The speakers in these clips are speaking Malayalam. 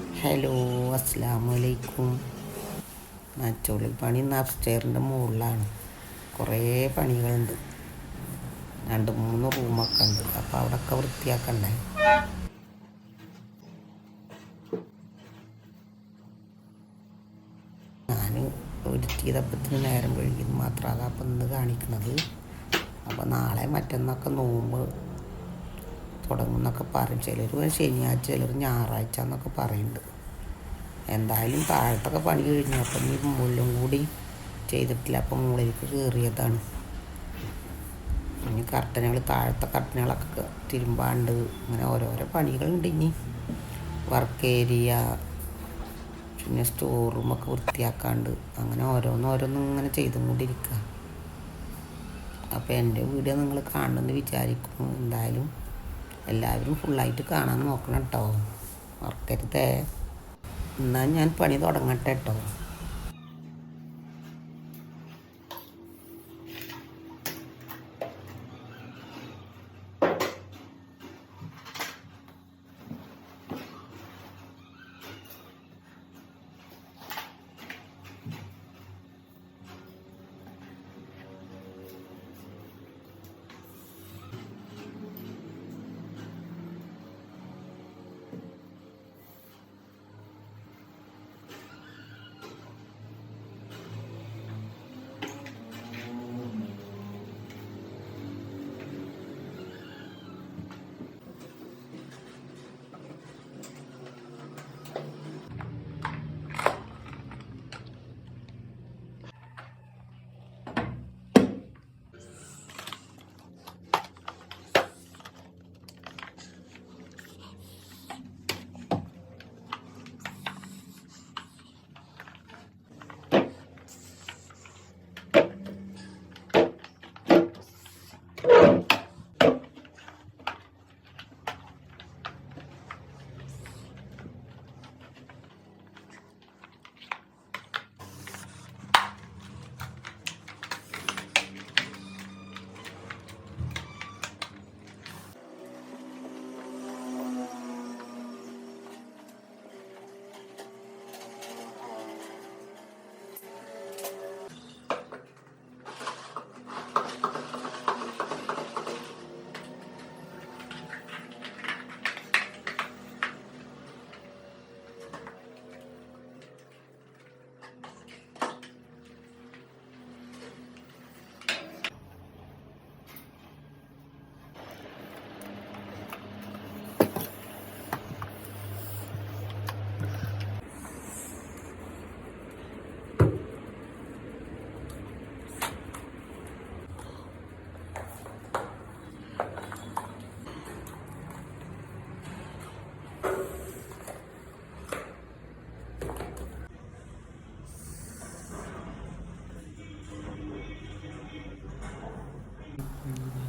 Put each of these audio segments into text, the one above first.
ഹലോ അസ്സാമലൈക്കും നച്ചോളി പണി അപ്സ്റ്റെയറിന്റെ മുകളിലാണ്. കുറേ പണികളുണ്ട്. രണ്ട് മൂന്ന് റൂമൊക്കെ ഉണ്ട്. അപ്പോൾ അവിടെയൊക്കെ വൃത്തിയാക്കണ്ടേ? ഞാൻ ഒരുത്തിയതപ്പത്തിന് നേരം വഴുകിയത് മാത്രമാണ് അപ്പം ഇന്ന് കാണിക്കുന്നത് അപ്പോൾ നാളെ മറ്റന്നൊക്കെ നോമ്പ് തുടങ്ങുന്നൊക്കെ പറയും. ചിലർ ശനിയാഴ്ച ചിലർ ഞായറാഴ്ച എന്നൊക്കെ പറയുന്നുണ്ട് എന്തായാലും താഴത്തൊക്കെ പണി കഴിഞ്ഞു. അപ്പം ഈ മുള്ളും കൂടി ചെയ്തിട്ടില്ല. അപ്പം മുകളിലേക്ക് കയറിയതാണ് ഇനി കർട്ടനുകൾ താഴത്തെ കർട്ടനുകളൊക്കെ തിരുമ്പാണ്ട് അങ്ങനെ ഓരോരോ പണികളുണ്ട് ഇനി. വർക്ക് ഏരിയ പിന്നെ സ്റ്റോർ റൂമൊക്കെ വൃത്തിയാക്കാണ്ട് അങ്ങനെ ഓരോന്ന് ഓരോന്നും ഇങ്ങനെ ചെയ്തും കൊണ്ടിരിക്കുക അപ്പോൾ എന്റെ വീഡിയോ നിങ്ങൾ കാണണമെന്ന് വിചാരിക്കുന്നു. എന്തായാലും എല്ലാവരും ഫുള്ളായിട്ട് കാണാൻ നോക്കണം കേട്ടോ മറക്കരുതേ. എന്നാൽ ഞാൻ പണി തുടങ്ങട്ടെ കേട്ടോ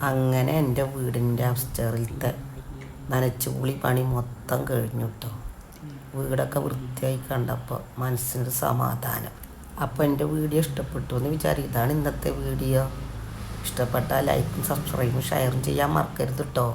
അങ്ങനെ എന്റെ വീടിന്റെ അപ്സ്റ്ററിലത്തെ നനച്ചുപുളി പണി മൊത്തം കഴിഞ്ഞു കേട്ടോ വീടൊക്കെ വൃത്തിയായി കണ്ടപ്പോൾ മനസ്സിനൊരു സമാധാനം. അപ്പോൾ എന്റെ വീഡിയോ ഇഷ്ടപ്പെട്ടു എന്ന് വിചാരിക്കും ഇതാണ് ഇന്നത്തെ വീഡിയോ. ഇഷ്ടപ്പെട്ടാൽ ലൈക്കും സബ്സ്ക്രൈബും ഷെയറും ചെയ്യാൻ മറക്കരുത് കേട്ടോ